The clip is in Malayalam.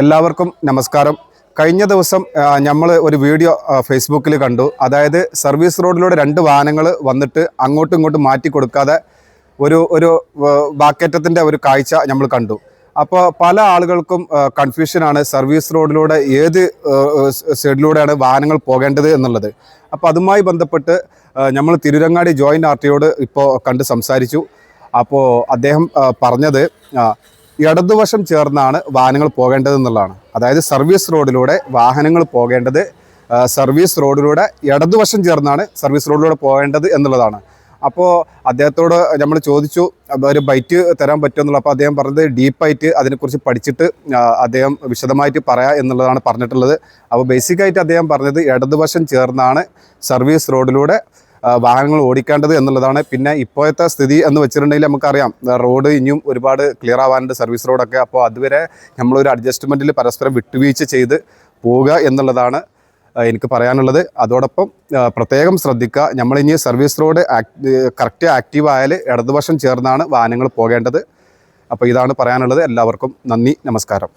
എല്ലാവർക്കും നമസ്കാരം. കഴിഞ്ഞ ദിവസം നമ്മൾ ഒരു വീഡിയോ ഫേസ്ബുക്കിൽ കണ്ടു. അതായത് സർവീസ് റോഡിലൂടെ രണ്ട് വാഹനങ്ങൾ വന്നിട്ട് അങ്ങോട്ടും ഇങ്ങോട്ടും മാറ്റി കൊടുക്കാതെ ഒരു ഒരു വാക്കേറ്റത്തിന്റെ ഒരു കാഴ്ച നമ്മൾ കണ്ടു. അപ്പോൾ പല ആളുകൾക്കും കൺഫ്യൂഷനാണ് സർവീസ് റോഡിലൂടെ ഏത് സൈഡിലൂടെയാണ് വാഹനങ്ങൾ പോകേണ്ടത് എന്നുള്ളത്. അപ്പോൾ അതുമായി ബന്ധപ്പെട്ട് നമ്മൾ തിരുരങ്ങാടി ജോയിന്റ് ആർ ടിയോട് ഇപ്പോൾ കണ്ട് സംസാരിച്ചു. അപ്പോൾ അദ്ദേഹം പറഞ്ഞത് ഇടതുവശം ചേർന്നാണ് വാഹനങ്ങൾ പോകേണ്ടത് എന്നുള്ളതാണ് അതായത് സർവീസ് റോഡിലൂടെ വാഹനങ്ങൾ പോകേണ്ടത് സർവീസ് റോഡിലൂടെ ഇടതുവശം ചേർന്നാണ് സർവീസ് റോഡിലൂടെ പോകേണ്ടത് എന്നുള്ളതാണ്. അപ്പോൾ അദ്ദേഹത്തോട് നമ്മൾ ചോദിച്ചു ഒരു ബൈറ്റ് തരാൻ പറ്റുമെന്നുള്ള അപ്പോൾ അദ്ദേഹം പറഞ്ഞത് ഡീപ്പായിട്ട് അതിനെക്കുറിച്ച് പഠിച്ചിട്ട് അദ്ദേഹം വിശദമായിട്ട് പറയാം എന്നുള്ളതാണ് പറഞ്ഞിട്ടുള്ളത്. അപ്പോൾ ബേസിക്കായിട്ട് അദ്ദേഹം പറഞ്ഞത് ഇടതുവശം ചേർന്നാണ് സർവീസ് റോഡിലൂടെ വാഹനങ്ങൾ ഓടിക്കേണ്ടത് എന്നുള്ളതാണ്. പിന്നെ ഇപ്പോഴത്തെ സ്ഥിതി എന്ന് വെച്ചിട്ടുണ്ടെങ്കിൽ നമുക്കറിയാം റോഡ് ഇനിയും ഒരുപാട് ക്ലിയർ ആവാനുണ്ട് സർവീസ് റോഡൊക്കെ അപ്പോൾ അതുവരെ നമ്മളൊരു അഡ്ജസ്റ്റ്മെന്റിൽ പരസ്പരം വിട്ടുവീഴ്ച ചെയ്ത് പോവുക എന്നുള്ളതാണ് എനിക്ക് പറയാനുള്ളത്. അതോടൊപ്പം പ്രത്യേകം ശ്രദ്ധിക്കുക നമ്മളിനി സർവീസ് റോഡ് കറക്റ്റ് ആക്റ്റീവ് ആയാൽ ഇടതുവശം ചേർന്നാണ് വാഹനങ്ങൾ പോകേണ്ടത്. അപ്പോൾ ഇതാണ് പറയാനുള്ളത്. എല്ലാവർക്കും നന്ദി നമസ്കാരം.